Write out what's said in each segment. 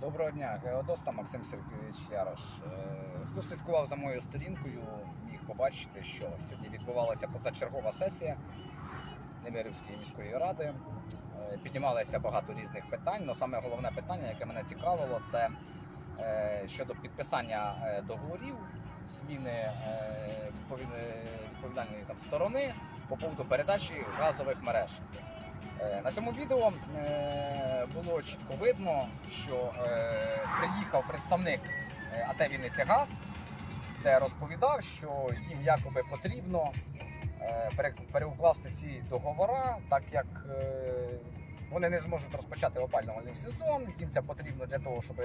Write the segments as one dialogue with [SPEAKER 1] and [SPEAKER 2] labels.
[SPEAKER 1] Доброго дня, Геодоста Максим Сергійович Ярош. Е, Хто слідкував за моєю сторінкою, міг побачити, що сьогодні відбувалася позачергова сесія Немирівської міської ради. Е, Піднімалося багато різних питань, але саме головне питання, яке мене цікавило, це е, щодо підписання договорів, зміни відповідальної сторони по поводу передачі газових мереж. Е, На цьому відео е, було чітко видно, що е, приїхав представник АТ Вінниця Газ, де розповідав, що їм якоби потрібно переукласти ці договори, так як вони не зможуть розпочати опалювальний сезон. Їм це потрібно для того, щоб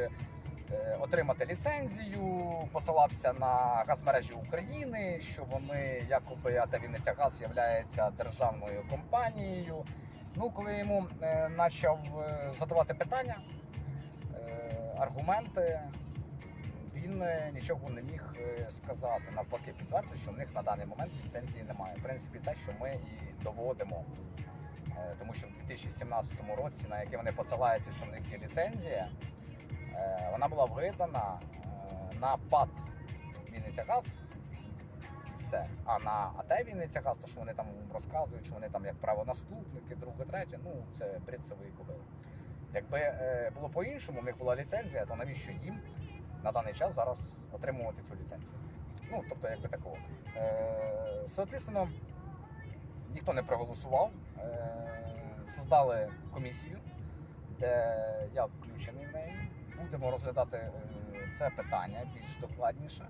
[SPEAKER 1] отримати ліцензію, посилатися на газмережі України, що вони якоби АТ Вінниця Газ є державною компанією. Ну, коли я йому е, почав е, задавати питання, е, аргументи, він нічого не міг сказати. Навпаки, підтвердив, що в них на даний момент ліцензії немає. В принципі, те, що ми і доводимо. Тому що в 2017 році, на яке вони посилаються, що в них є ліцензія, вона була видана на ПАД Вінниця Газ все. А на АТ Вінниця Газ, то що вони там розказують, що вони там як правонаступники, друге, третє, ну це брідцевий кобил. Якби е, було по-іншому, в них була ліцензія, то навіщо їм на даний час зараз отримувати цю ліцензію? Ну, тобто, якби такого. Е, соответственно, ніхто не проголосував. Е, создали комісію, де я включений в неї. Будемо розглядати е, це питання більш докладніше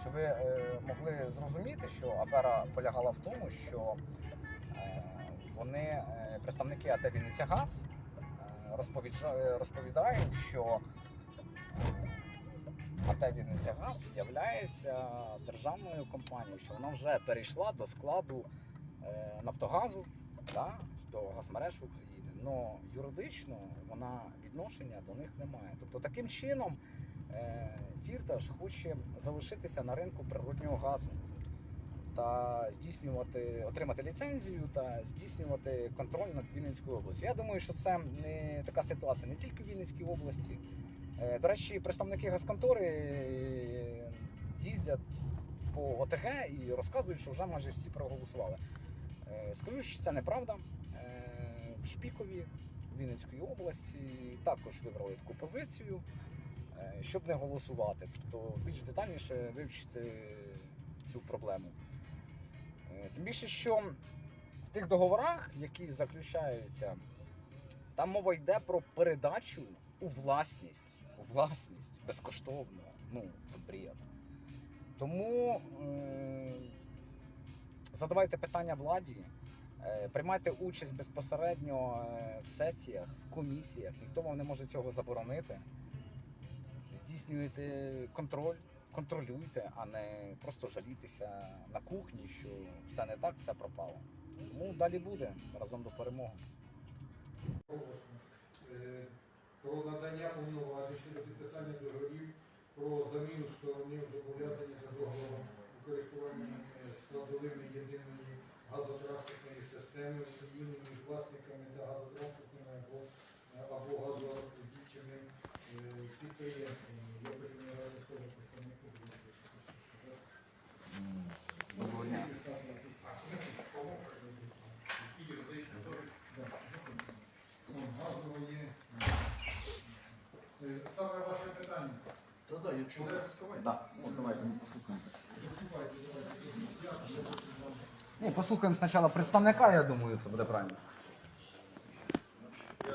[SPEAKER 1] щоб ви е, могли зрозуміти, що афера полягала в тому, що е, вони, е, представники АТ Вінниця Газ, е, е, розповідають, що АТ Вінниця Газ є державною компанією, що вона вже перейшла до складу е, Нафтогазу да, до газмереж України. Но юридично вона відношення до них немає. Тобто таким чином е, Фірташ хоче залишитися на ринку природнього газу та здійснювати, отримати ліцензію та здійснювати контроль над Вінницькою областю. Я думаю, що це не така ситуація не тільки в Вінницькій області. Е, До речі, представники газконтори е, їздять по ОТГ і розказують, що вже майже всі проголосували. Е, Скажу, що це неправда. Е, В Шпікові Вінницької області також вибрали таку позицію, е, щоб не голосувати, тобто більш детальніше вивчити цю проблему. Е, Тим більше, що в тих договорах, які заключаються, там мова йде про передачу у власність, у власність безкоштовно. Ну, це бред. Тому е, задавайте питання владі, е, приймайте участь безпосередньо е, в сесіях, в комісіях. Ніхто вам не може цього заборонити. Здійснюєте контроль, контролюйте, а не просто жалітися на кухні, що все не так, все пропало. Тому далі буде разом до перемоги.
[SPEAKER 2] Е, про надання повноважень щодо підписання договорів про заміну сторонів зобов'язання за договором у е, складовими єдиної газотранспортної системи між власниками підприємствами. Я хочу не
[SPEAKER 3] да, я чую.
[SPEAKER 1] Да. Давайте ми послухаємо. Ну, послухаємо спочатку представника, я думаю, це буде правильно.
[SPEAKER 3] Я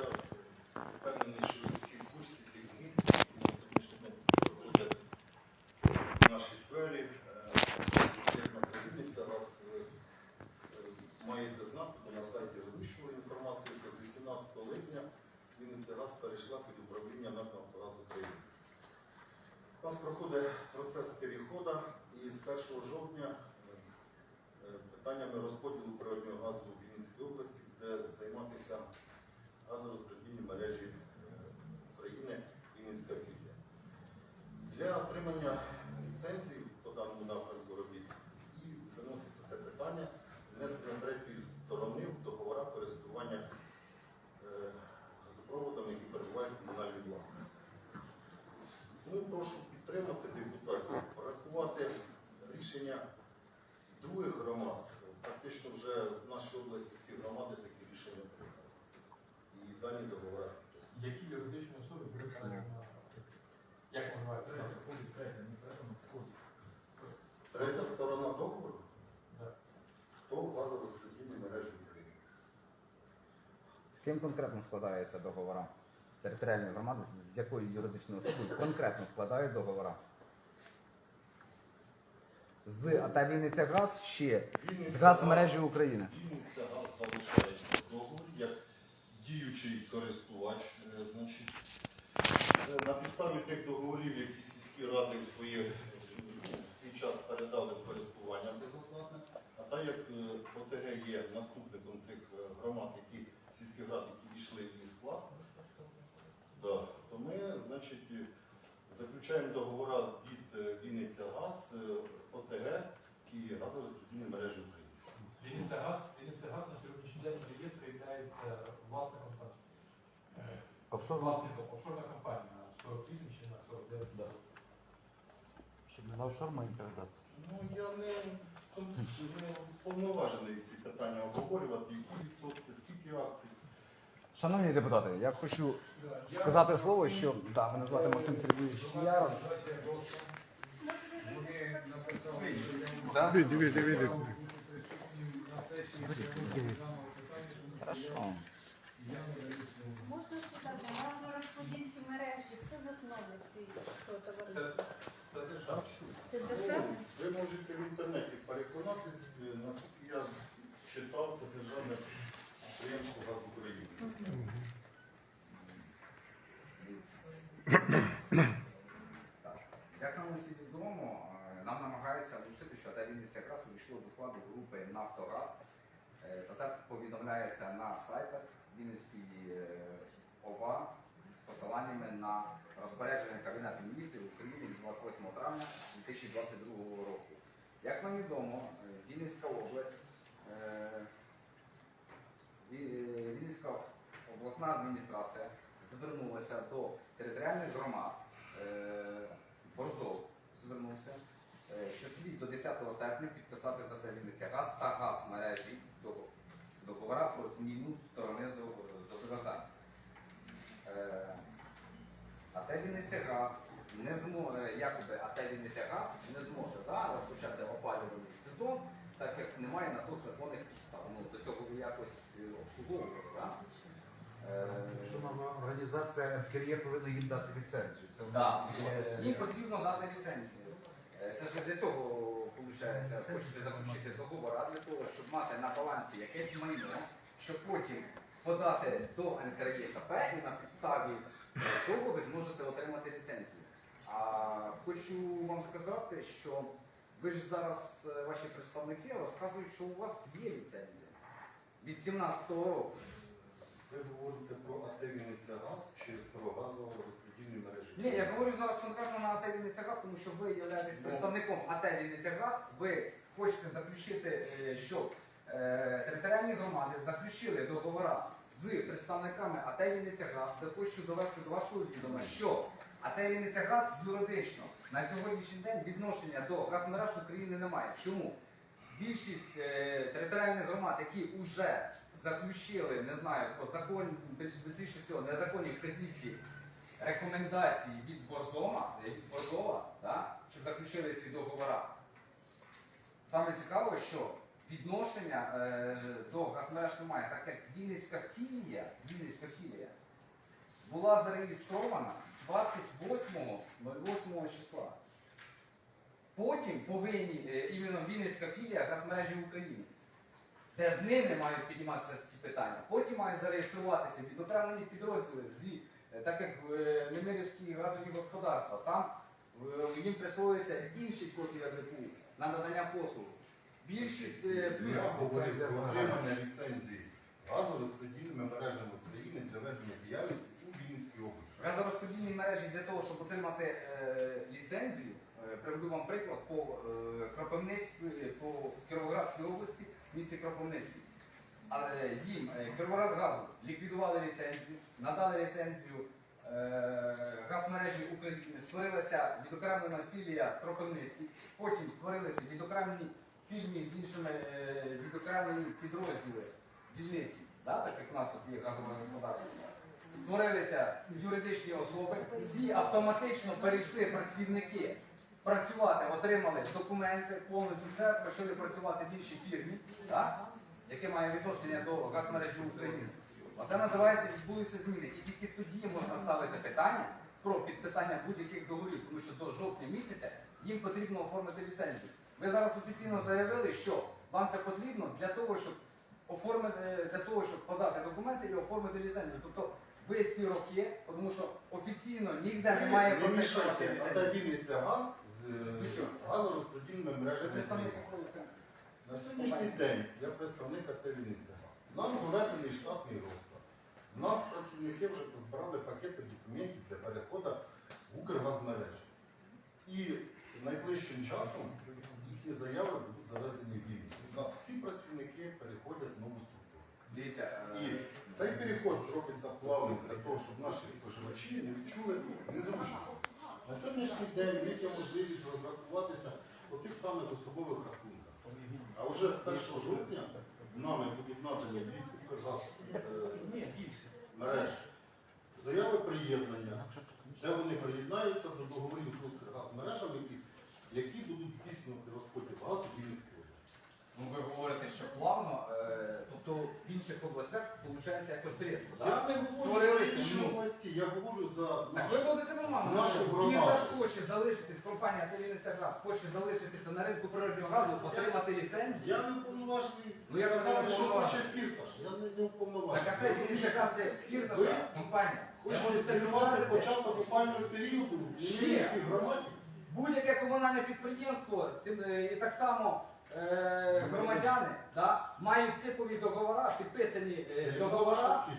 [SPEAKER 3] впевнений, що ви всі в курсі тих змін, які проходять в нашій сфері. Як на провідниця вас ви е, маєте знати, бо на сайті озвучували інформацію, що з 18 липня Вінниця Газ перейшла під управління НАК «Нафтогаз України. У нас проходить процес переходу і з 1 жовтня е, питаннями розподілу природнього газу в Вінницькій області буде займатися газорозподільні мережі е, України Вінницька філія. Для отримання ліцензії по даному напрямку робіт і виноситься це питання внесення третьої сторони в договора користування е, газопроводами, які перебувають в комунальній власності.
[SPEAKER 2] Третя, входить третя, не третя, не входить.
[SPEAKER 3] Третя сторона договору
[SPEAKER 2] Да.
[SPEAKER 3] то газорозподільні мережі України.
[SPEAKER 1] З ким конкретно складаються договори? Територіальної громади, з- якою юридичною особою конкретно складають договори? З АТ Вінниця Газ ще з газмережі України.
[SPEAKER 3] Вінниця газ залишається в договорі як діючий користувач, е, значить. На підставі тих договорів, які сільські ради в своє в свій час передали в користування безоплатне, а так як е, ОТГ є наступником цих е, громад, які сільських рад, які війшли в її склад, да, то ми, значить, е, заключаємо договори від Вінниця Газ, ОТГ і газорозподільні мережі України.
[SPEAKER 2] Вінниця газ, Вінниця газ на сьогоднішній день в реєстрі є власником власником офшорна компанія на 48 чи на 49.
[SPEAKER 1] Да. Щоб не на офшор маємо передати.
[SPEAKER 3] Ну, я не, не повноважений ці питання обговорювати, які відсотки, скільки акцій.
[SPEAKER 1] Шановні депутати, я хочу
[SPEAKER 2] Да, я-
[SPEAKER 1] сказати слово, що да, мене звати Максим Сергійович Ярош.
[SPEAKER 2] Вони написали, що я
[SPEAKER 1] Да? Хорошо.
[SPEAKER 4] Можна спитати, газорозподільчі мережі, хто засновник цього товариства?
[SPEAKER 2] Це держава.
[SPEAKER 4] Це держава?
[SPEAKER 3] Ви можете в інтернеті переконатись, е, наскільки я читав, це державне підприємство «Газ України».
[SPEAKER 1] Так. Як нам усі відомо, е, нам намагаються влучити, що та Вінниця якраз увійшло до складу групи Нафтогаз. Е, Та це повідомляється на сайтах Вінницької е, ОВА з посиланнями на розпорядження Кабінету міністрів України від 28 травня 2022 року. Як нам відомо, е, Вінницька область, е, е, Вінницька обласна адміністрація звернулася до територіальних громад. Борзов звернувся, що слід до 10 серпня підписати за те Вінниця газ та газ мережі до договора про зміну сторони зо- зобов'язань. Е, А те Вінниця газ не зможе, якоби АТ Вінниця газ не зможе да, розпочати опалювальний сезон, так як немає на то законних підстав. Ну, до цього ви якось е, обслуговували. Да? Е,
[SPEAKER 5] нам організація НКРЄ повинна їм дати ліцензію. Це
[SPEAKER 1] Да.
[SPEAKER 5] нас
[SPEAKER 1] Їм потрібно дати ліцензію. Е, Це ж для цього виходить, хочете заключити договор, а для того, щоб мати на балансі якесь майно, щоб потім подати до НКРЄКП і на підставі е, того ви зможете отримати ліцензію. А хочу вам сказати, що ви ж зараз, е, ваші представники, розказують, що у вас є ліцензія від 17-го року.
[SPEAKER 3] Ви говорите про АТ «Вінниця Газ» чи про газорозподільні мережі?
[SPEAKER 1] Ні, я говорю зараз конкретно на АТ Вінниця Газ, тому що ви являєтесь
[SPEAKER 3] Ну.
[SPEAKER 1] представником АТ Вінниця Газ. Ви хочете заключити, е, щоб е, територіальні громади заключили договори з представниками АТ Вінниця Газ. Я хочу довести до вашого відома, що АТ Газ юридично на сьогоднішній день відношення до газмереж України немає. Чому? Більшість е, територіальних громад, які вже заключили, не знаю, по більш більше всього, незаконній вказівці рекомендації від Борзома, е, від Борзова, да, щоб заключили ці договори. Саме цікаво, що відношення е, до газмереж немає, так як Вінницька філія, Вінницька філія була зареєстрована 28.08 числа. Потім повинні е, іменно Вінницька філія газмережі України, де з ними мають підніматися ці питання. Потім мають зареєструватися відокремлені підрозділи зі Е, так як е, Немирівські газові господарства, там їм присвоюються інші копії АДПУ на надання послуг. Більшість плюс
[SPEAKER 3] отримання ліцензії газорозподільними мережами України для ведення діяльності у Вінницькій області.
[SPEAKER 1] газорозподільні мережі для того, щоб отримати е, ліцензію, приведу вам приклад по е, Кропивницькій, по Кіровоградській області, місті Кропивницький. Але їм е, Кіровоградгазу ліквідували ліцензію, надали ліцензію е, газмережі України, створилася відокремлена філія Кропивницький, потім створилися відокремлені фільмі з іншими е, відокремлені підрозділи дільниці, да, так як у нас тут є газове господарство. створилися юридичні особи, всі автоматично перейшли працівники працювати, отримали документи, повністю все, почали працювати в іншій фірмі, так? яке має відношення до газмережі України. Оце називається відбулися зміни. І тільки тоді можна ставити питання про підписання будь-яких договорів, тому що до жовтня місяця їм потрібно оформити ліцензію. Ви зараз офіційно заявили, що вам це потрібно для того, щоб оформити для того, щоб подати документи і оформити ліцензію. Тобто ви ці роки, тому що офіційно ніде немає
[SPEAKER 3] Не мішайте,
[SPEAKER 1] ліцензію.
[SPEAKER 3] та Вінниця газ
[SPEAKER 1] Представник
[SPEAKER 3] Києва.
[SPEAKER 1] якого?
[SPEAKER 3] На сьогоднішній день я представник АТ Вінниця. Нам доведений штатний розклад. У Нас працівники вже позбирали пакети документів для переходу в Укргазмережі. І найближчим часом їхні заяви будуть завезені в Вінницю. У нас всі працівники переходять в нову структуру.
[SPEAKER 1] Дивіться,
[SPEAKER 3] І
[SPEAKER 1] е,
[SPEAKER 3] цей переход робиться плавним для того, щоб наші споживачі не відчули незручності. На сьогоднішній день в них є можливість розрахуватися по тих самих особових рахунках. А вже з 1 жовтня нами будуть надані від Укргаз е, мереж заяви приєднання, де вони приєднаються до договорів з Укргазмережами, які будуть здійснювати розподіл газу в області.
[SPEAKER 1] ну ви говорите, що плавно, е, тобто в інших областях виходить якось різко,
[SPEAKER 3] Я не говорю
[SPEAKER 1] Створилися,
[SPEAKER 3] інші
[SPEAKER 1] ну.
[SPEAKER 3] Я говорю за
[SPEAKER 1] Так ви будете нормально.
[SPEAKER 3] Нашу громаду.
[SPEAKER 1] хоче залишитись, компанія Теліниця Газ хоче залишитися на ринку природнього газу, отримати ліцензію.
[SPEAKER 3] Я не уповноважений.
[SPEAKER 1] Ну, я не
[SPEAKER 3] що
[SPEAKER 1] уповноважений.
[SPEAKER 3] хоче фірташ. Я не, не
[SPEAKER 1] Так
[SPEAKER 3] уповноважений.
[SPEAKER 1] а Теліниця Газ це фірташа компанія.
[SPEAKER 3] Хочете зірвати початок опального періоду в
[SPEAKER 1] Ще.
[SPEAKER 3] Громаді?
[SPEAKER 1] Будь-яке комунальне підприємство тим, е, і так само е, громадяни да, мають типові договори, підписані е, договори.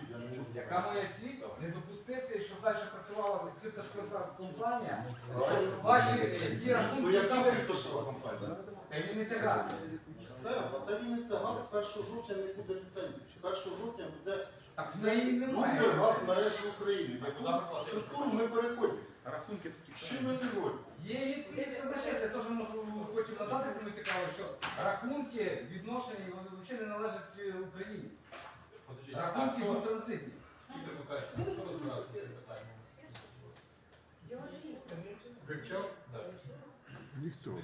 [SPEAKER 3] Не.
[SPEAKER 1] Яка моя ціль не допустити, щоб далі працювала фірташкова компанія, щоб ваші е, ті
[SPEAKER 3] Ну
[SPEAKER 1] рахунки,
[SPEAKER 3] яка
[SPEAKER 1] які ви
[SPEAKER 3] фірташова компанія?
[SPEAKER 1] Теліниця Газ.
[SPEAKER 3] Все, та Вінниця газ з 1 жовтня не буде ліцензії. З 1 жовтня буде
[SPEAKER 1] Так в неї немає.
[SPEAKER 3] Укргаз мережі України. В яку структуру ми переходимо?
[SPEAKER 6] Рахунки такі.
[SPEAKER 3] Що ми не робимо?
[SPEAKER 1] Є відповідь значення, я теж можу потім надати, кому цікаво, що рахунки відношені вони взагалі не належать е, Україні. Рахунки в транзиті.
[SPEAKER 2] Вивчав?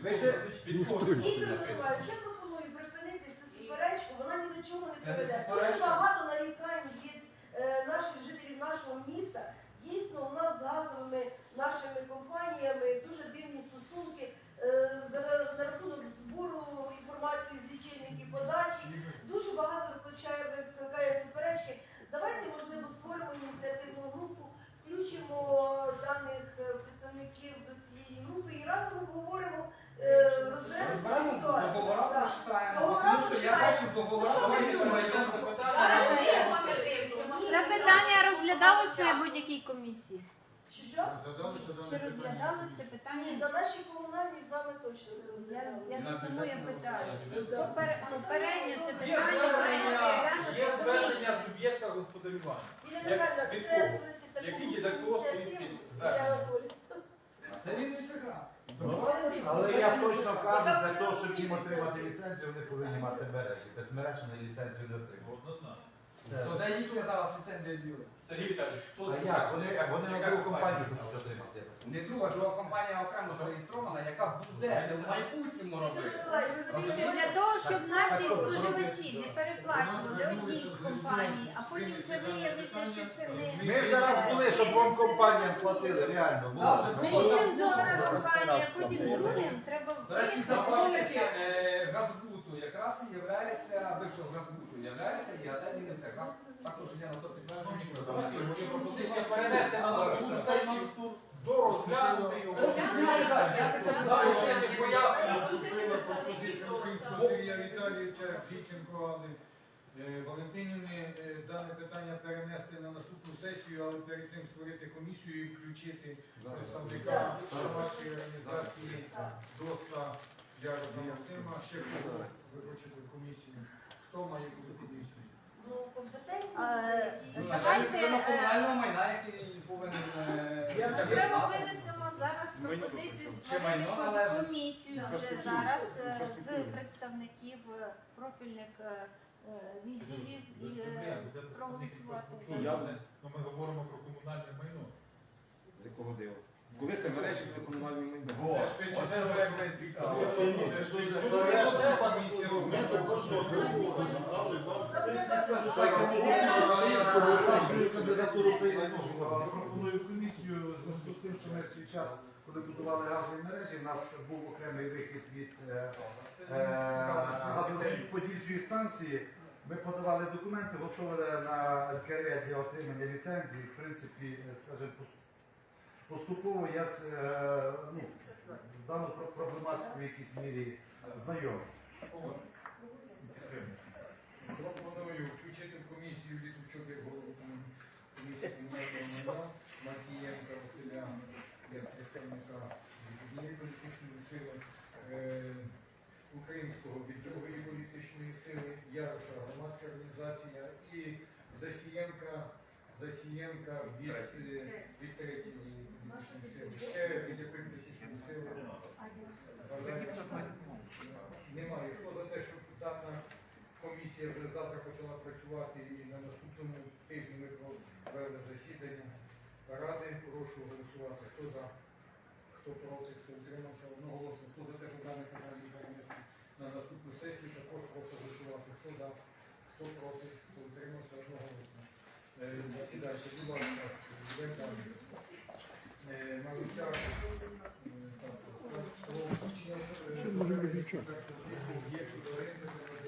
[SPEAKER 1] Ви ще
[SPEAKER 4] Віктор Миколаївич, я пропоную припинити цю суперечку, вона ні до чого не
[SPEAKER 1] Це не
[SPEAKER 4] приведе. Дуже
[SPEAKER 1] суперечка.
[SPEAKER 4] багато нарікань від е, наших жителів нашого міста. Дійсно, у нас з газовими нашими компаніями дуже дивні стосунки е, за на рахунок збору інформації з лічильників подачі. Дуже багато викликає, викликає суперечки. Давайте, можливо, створимо ініціативну групу, включимо даних представників до цієї групи і разом обговоримо, е, розберемося
[SPEAKER 1] розберемо
[SPEAKER 4] цією
[SPEAKER 1] договора, прочитаємо, тому що я
[SPEAKER 4] прочитаємо.
[SPEAKER 1] договора.
[SPEAKER 4] Ну,
[SPEAKER 7] розглядалось на будь-якій комісії.
[SPEAKER 4] Що що?
[SPEAKER 7] Чи розглядалось це
[SPEAKER 4] Ні,
[SPEAKER 7] питання?
[SPEAKER 4] на нашій комунальній з вами точно не
[SPEAKER 7] Я,
[SPEAKER 4] розглядали.
[SPEAKER 7] я тому я питаю. Попер- Попередньо це
[SPEAKER 8] Є
[SPEAKER 7] питання
[SPEAKER 8] звернення,
[SPEAKER 7] розглянути
[SPEAKER 8] є звернення
[SPEAKER 7] комісії.
[SPEAKER 8] суб'єкта господарювання. Як-
[SPEAKER 4] Михайла,
[SPEAKER 8] від
[SPEAKER 4] підкреслюйте таку
[SPEAKER 8] Який є директорський
[SPEAKER 4] ініціативу.
[SPEAKER 1] Та він не цікав.
[SPEAKER 5] Але я точно кажу, для того, щоб їм отримати ліцензію, вони повинні мати мережі. Без мереж вони ліцензію не отримують. Це-
[SPEAKER 1] То де їхня зараз ліцензія діла?
[SPEAKER 8] Сергій Віталійович, хто
[SPEAKER 5] А як? Вони, вони на другу компанію хочуть отримати.
[SPEAKER 1] Не друга, друга компанія окремо зареєстрована, яка буде це в майбутньому робити.
[SPEAKER 7] Для того, щоб наші споживачі не переплачували одній компанії, а потім все виявиться, що це не
[SPEAKER 5] Ми вже раз були, щоб вам компаніям платили, реально. Було вже.
[SPEAKER 7] ліцензована компанія, а потім другим треба
[SPEAKER 1] До речі, засновники е, газбуту якраз і являється, бившого газбуту являється і Газелінниця газ. Також є на то.
[SPEAKER 8] Давайте, пропозиція перенести на наступну сесію до
[SPEAKER 2] До
[SPEAKER 8] розглянути його.
[SPEAKER 2] Зараз
[SPEAKER 8] я не пояснюю.
[SPEAKER 2] Сергія Віталійовича Фіченко Алли е, Валентинівни е, дане питання перенести на наступну сесію, але перед цим створити комісію і включити представника вашої організації ДОСТа Яроса Максима. Ще кого ви комісію? Хто має бути в
[SPEAKER 7] Давайте,
[SPEAKER 1] комунального майна, який повинен е,
[SPEAKER 7] винесемо зараз пропозицію
[SPEAKER 1] майно належить?
[SPEAKER 7] комісію вже зараз е, з представників е, профільних е, е, відділів і е, проголосувати.
[SPEAKER 6] Це, ну, ми говоримо про комунальне майно.
[SPEAKER 9] З якого дива? Коли це мережі буде комунальне майно?
[SPEAKER 1] О.
[SPEAKER 5] Це ж дуже
[SPEAKER 8] Тут
[SPEAKER 5] порядно.
[SPEAKER 8] треба комісію.
[SPEAKER 5] Ми до кожного кругу кандидатуру прийняли. Пропоную комісію зв'язку з тим, що ми в свій час, коли будували газові мережі, у нас був окремий вихід від е, е, газоподільчої станції. Ми подавали документи, готували на ЛКР для отримання ліцензії. В принципі, скажімо, поступово я е, ну, дану проблематику в якійсь мірі знайомий.
[SPEAKER 2] Пропоную включити в комісію від учоби голову комісії комунального Матієнка Василя як представника однієї політичної сили, е, українського від другої політичної сили, Яроша громадська організація і Засієнка, Засієнка від, е, від третьої політичної сили. Ще від якої політичної сили немає. Хто за те, дана комісія вже завтра почала працювати і на наступному тижні ми провели засідання ради. Прошу голосувати. Хто за, хто проти, хто утримався одноголосно. Хто за те, щоб дане питання перенести на наступну сесію, також прошу голосувати. Хто за, хто проти, хто утримався одноголосно. Е, Засідайте, будь ласка. Е, Малючак, е, так, про включення, об'єкту до оренди та надання